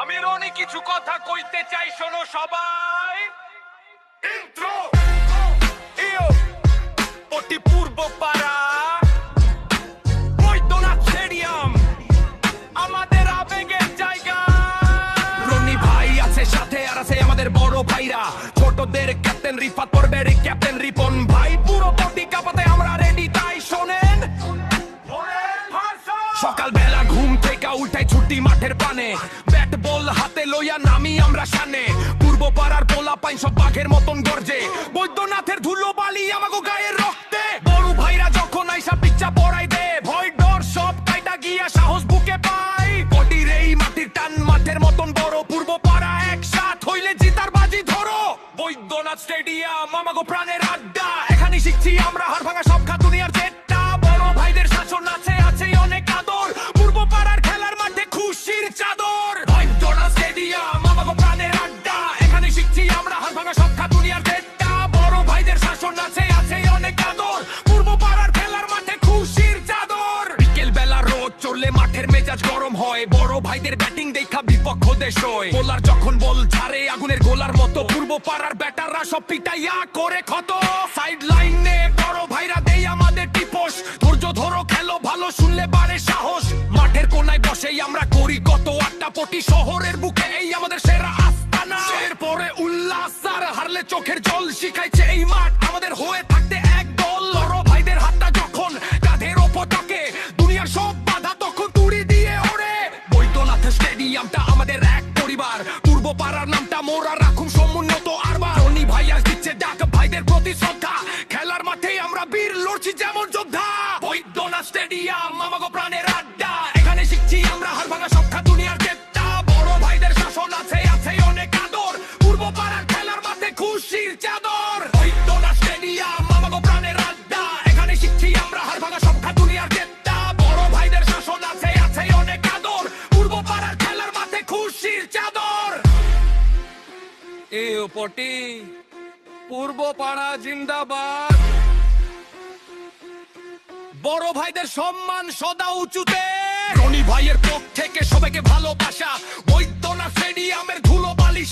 আমি রনি কিছু কথা কইতে চাই শোনো সবাই। ইন্ট্রো। ইয়ো অতি পূর্ব পাড়া। বৈদ্যনাথ স্টেডিয়াম আমাদের আবেগের জায়গা। রনি ভাই আছে সাথে আর আছে আমাদের বড় ভাইরা। ছোটদের ক্যাপ্টেন রিফাত পর্বের ক্যাপ্টেন রিপন ভাই। পুরো বডি কাপাতে আমরা রেডি তাই শোনেন। সকালবেলা ঘুম থেকে উঠাই ছুটি মাঠের পানে। বল লইয়া নামি আমরা সানে। পূর্ব পাড়ার পোলা পাইন সব বাঘের মতন গর্জে। বৈদ্যনাথের ধুলো বালি আমাগো গায়ের রক্তে। বড় ভাইরা যখন আইসা পিচ্চা পড়াই দে। ভয় ডর সব কাইটা গিয়া সাহস বুকে পাই বডির এই মাটির টান মাঠের মতন বড়, পূর্ব পাড়া একসাথ হইলে জিতার বাজি ধরো। বৈদ্যনাথ স্টেডিয়াম আমাগো প্রাণের আড্ডা। এখানে শিখছি আমরা হাড় ভাঙা ভাইদের ব্যাটিং দেখা বিপক্ষ দেশ বোলার যখন বল ছাড়ে, আগুনের গোলার মতো পূর্ব পাড়ার ব্যাটাররা সব পিটাইয়া করে ক্ষত। সাইড লাইনে বড় ভাইরা দেই আমাদের টিপস। ধৈর্য ধরো, খেলো ভালো, শুনলে বাড়ে সাহস। মাঠের কোনায় বসেই আমরা করি কত আটটা পটি, শহরের বুকে এই দিচ্ছে ডাক ভাইদের প্রতি শ্রদ্ধা খেলার মাঠে আমরা বীর লড়ছি যেমন যোদ্ধা। বৈদ্যনাথ স্টেডিয়াম, আমাগো প্রাণের আড্ডা। এখানে শিখছি আমরা হার ভাঙা সব দুনিয়ার চেষ্টা। বড় ভাইদের শাসন আছে আছে অনেক আদর। পূর্ব পাড়ার খেলার মাঠে খুশির চাদর। বৈদ্যনাথ স্টেডিয়াম, আমাগো প্রাণের আড্ডা। এখানে শিখছি আমরা হার ভাঙা সব দুনিয়ার চেষ্টা। বড় ভাইদের শাসন আছে আছে অনেক আদর। পূর্ব পাড়ার খেলার মাঠে খুশির চাদর। এ পটি পূর্ব পাড়া জিন্দাবাদ। বড় ভাইদের সম্মান সদা উঁচুতে। রনি ভাইয়ের পক্ষ থেকে সবাইকে ভালোবাসা। বৈদ্যনাথ স্টেডিয়ামের ধুলো বালি